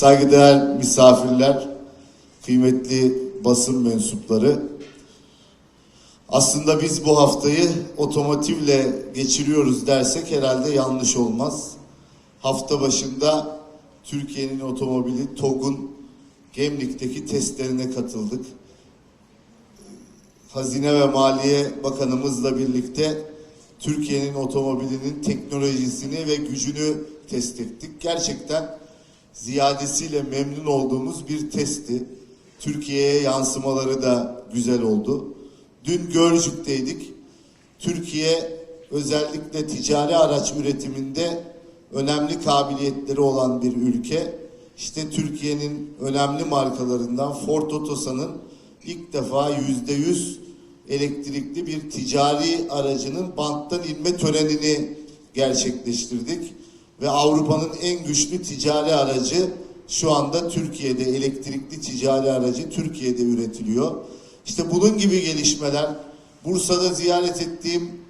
saygıdeğer misafirler, kıymetli basın mensupları. Aslında biz bu haftayı otomotivle geçiriyoruz dersek herhalde yanlış olmaz. Hafta başında Türkiye'nin otomobili TOG'un Gemlik'teki testlerine katıldık. Hazine ve Maliye Bakanımızla birlikte Türkiye'nin otomobilinin teknolojisini ve gücünü test ettik. Gerçekten ziyadesiyle memnun olduğumuz bir testti. Türkiye'ye yansımaları da güzel oldu. Dün Gölcük'teydik. Türkiye özellikle ticari araç üretiminde önemli kabiliyetleri olan bir ülke. İşte Türkiye'nin önemli markalarından Ford Otosan'ın ilk defa yüzde yüz elektrikli bir ticari aracının banttan inme törenini gerçekleştirdik. Ve Avrupa'nın en güçlü ticari aracı şu anda Türkiye'de elektrikli ticari aracı Türkiye'de üretiliyor. İşte bunun gibi gelişmeler Bursa'da ziyaret ettiğim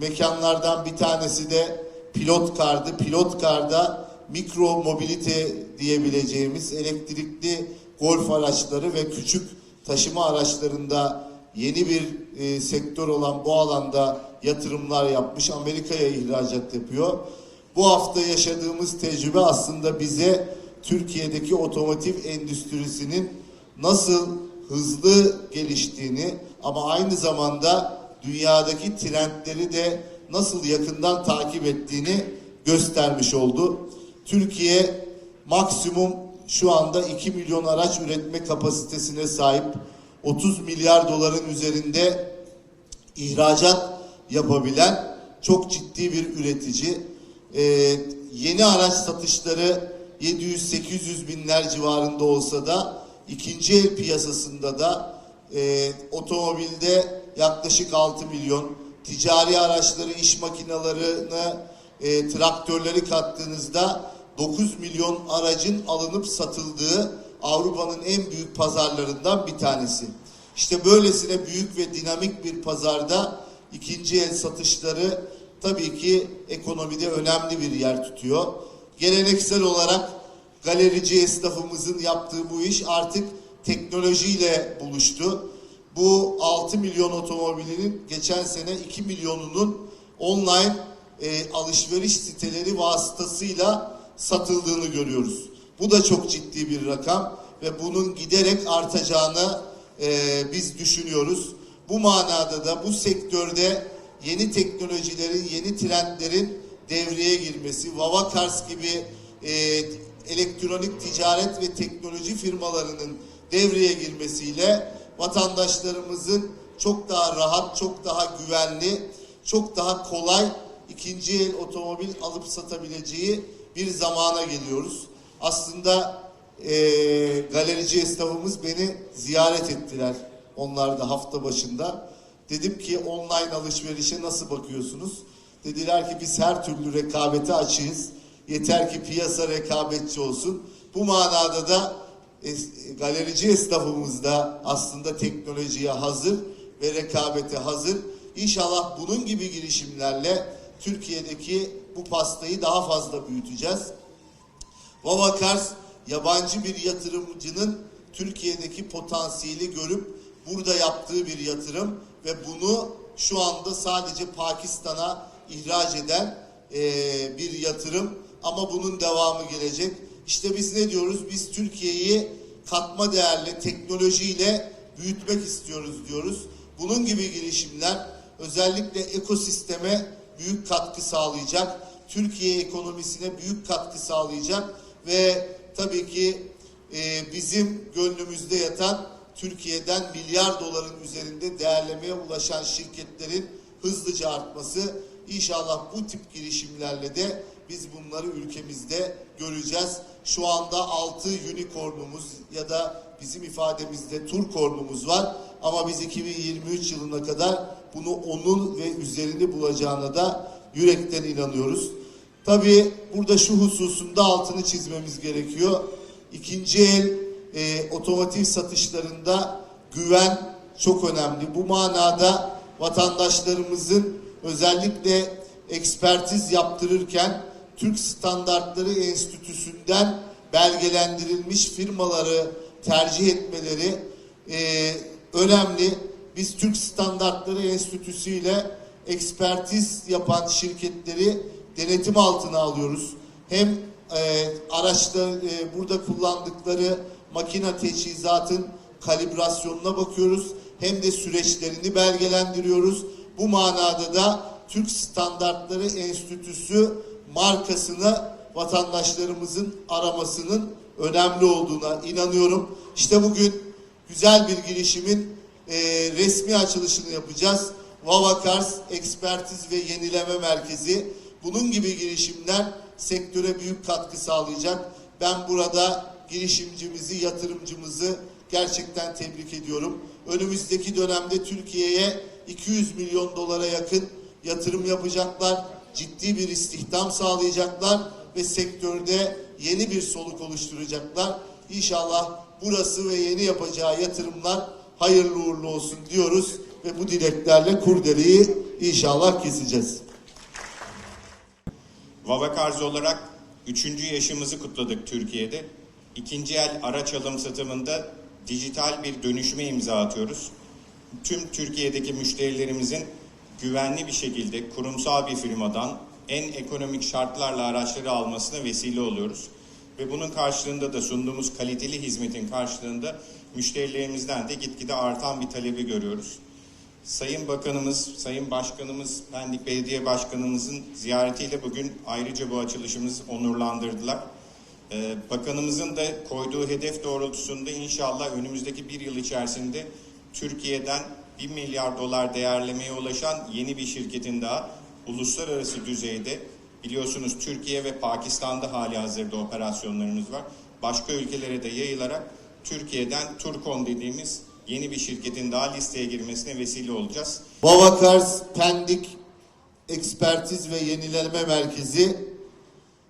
mekanlardan bir tanesi de pilot kardı. Pilot karda mikro mobilite diyebileceğimiz elektrikli golf araçları ve küçük taşıma araçlarında yeni bir e, sektör olan bu alanda yatırımlar yapmış. Amerika'ya ihracat yapıyor. Bu hafta yaşadığımız tecrübe aslında bize Türkiye'deki otomotiv endüstrisinin nasıl hızlı geliştiğini ama aynı zamanda dünyadaki trendleri de nasıl yakından takip ettiğini göstermiş oldu. Türkiye maksimum şu anda 2 milyon araç üretme kapasitesine sahip 30 milyar doların üzerinde ihracat yapabilen çok ciddi bir üretici. Ee, yeni araç satışları 700-800 binler civarında olsa da ikinci el piyasasında da e, otomobilde yaklaşık 6 milyon, ticari araçları, iş makinalarını, e, traktörleri kattığınızda 9 milyon aracın alınıp satıldığı Avrupa'nın en büyük pazarlarından bir tanesi. İşte böylesine büyük ve dinamik bir pazarda ikinci el satışları tabii ki ekonomide önemli bir yer tutuyor. Geleneksel olarak galerici esnafımızın yaptığı bu iş artık teknolojiyle buluştu. Bu 6 milyon otomobilinin geçen sene 2 milyonunun online e, alışveriş siteleri vasıtasıyla satıldığını görüyoruz. Bu da çok ciddi bir rakam ve bunun giderek artacağını e, biz düşünüyoruz. Bu manada da bu sektörde yeni teknolojilerin, yeni trendlerin devreye girmesi, Vavakars gibi e, elektronik ticaret ve teknoloji firmalarının devreye girmesiyle vatandaşlarımızın çok daha rahat, çok daha güvenli, çok daha kolay ikinci el otomobil alıp satabileceği bir zamana geliyoruz. Aslında eee galerici esnafımız beni ziyaret ettiler. Onlar da hafta başında. Dedim ki online alışverişe nasıl bakıyorsunuz? Dediler ki biz her türlü rekabete açığız. Yeter ki piyasa rekabetçi olsun. Bu manada da galerici esnafımız da aslında teknolojiye hazır ve rekabete hazır. İnşallah bunun gibi girişimlerle Türkiye'deki bu pastayı daha fazla büyüteceğiz. Vavakars yabancı bir yatırımcının Türkiye'deki potansiyeli görüp burada yaptığı bir yatırım ve bunu şu anda sadece Pakistan'a ihraç eden eee, bir yatırım ama bunun devamı gelecek. İşte biz ne diyoruz? Biz Türkiye'yi katma değerli teknolojiyle büyütmek istiyoruz diyoruz. Bunun gibi girişimler özellikle ekosisteme büyük katkı sağlayacak. Türkiye ekonomisine büyük katkı sağlayacak ve tabii ki e, bizim gönlümüzde yatan Türkiye'den milyar doların üzerinde değerlemeye ulaşan şirketlerin hızlıca artması. İnşallah bu tip girişimlerle de biz bunları ülkemizde göreceğiz. Şu anda 6 unicornumuz ya da bizim ifademizde turkornumuz var. Ama biz 2023 yılına kadar bunu onun ve üzerini bulacağına da yürekten inanıyoruz. Tabii burada şu hususunda altını çizmemiz gerekiyor. İkinci el e, otomotiv satışlarında güven çok önemli. Bu manada vatandaşlarımızın özellikle ekspertiz yaptırırken Türk Standartları Enstitüsü'nden belgelendirilmiş firmaları tercih etmeleri e, önemli. Biz Türk Standartları Enstitüsü ile ekspertiz yapan şirketleri denetim altına alıyoruz. Hem e, araçlar e, burada kullandıkları makine teçhizatın kalibrasyonuna bakıyoruz hem de süreçlerini belgelendiriyoruz. Bu manada da Türk Standartları Enstitüsü markasını vatandaşlarımızın aramasının önemli olduğuna inanıyorum. İşte bugün güzel bir girişimin e, resmi açılışını yapacağız. Vavakars Ekspertiz ve Yenileme Merkezi. Bunun gibi girişimler sektöre büyük katkı sağlayacak. Ben burada girişimcimizi, yatırımcımızı gerçekten tebrik ediyorum. Önümüzdeki dönemde Türkiye'ye 200 milyon dolara yakın yatırım yapacaklar. Ciddi bir istihdam sağlayacaklar ve sektörde yeni bir soluk oluşturacaklar. İnşallah burası ve yeni yapacağı yatırımlar hayırlı uğurlu olsun diyoruz ve bu dileklerle kurdeleyi inşallah keseceğiz. Vavakarz olarak üçüncü yaşımızı kutladık Türkiye'de. İkinci el araç alım satımında dijital bir dönüşüme imza atıyoruz. Tüm Türkiye'deki müşterilerimizin güvenli bir şekilde kurumsal bir firmadan en ekonomik şartlarla araçları almasına vesile oluyoruz. Ve bunun karşılığında da sunduğumuz kaliteli hizmetin karşılığında müşterilerimizden de gitgide artan bir talebi görüyoruz. Sayın Bakanımız, Sayın Başkanımız, Pendik Belediye Başkanımızın ziyaretiyle bugün ayrıca bu açılışımızı onurlandırdılar. Ee, Bakanımızın da koyduğu hedef doğrultusunda inşallah önümüzdeki bir yıl içerisinde Türkiye'den 1 milyar dolar değerlemeye ulaşan yeni bir şirketin daha uluslararası düzeyde biliyorsunuz Türkiye ve Pakistan'da hali hazırda operasyonlarımız var. Başka ülkelere de yayılarak Türkiye'den Turkon dediğimiz yeni bir şirketin daha listeye girmesine vesile olacağız. Vavakars Pendik Ekspertiz ve Yenileme Merkezi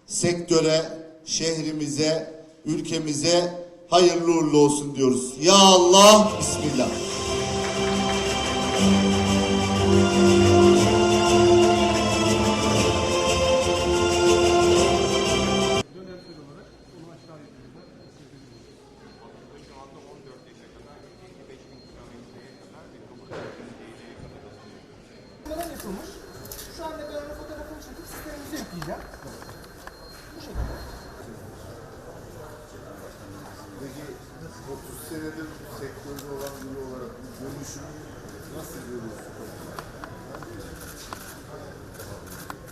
sektöre, şehrimize, ülkemize hayırlı uğurlu olsun diyoruz. Ya Allah, Bismillah. onu? Şu anda ben onun fotoğrafını çekip sistemimize yükleyeceğim. Bu şekilde. 30 senedir bu sektörde olan biri olarak bu dönüşümü nasıl görüyorsunuz?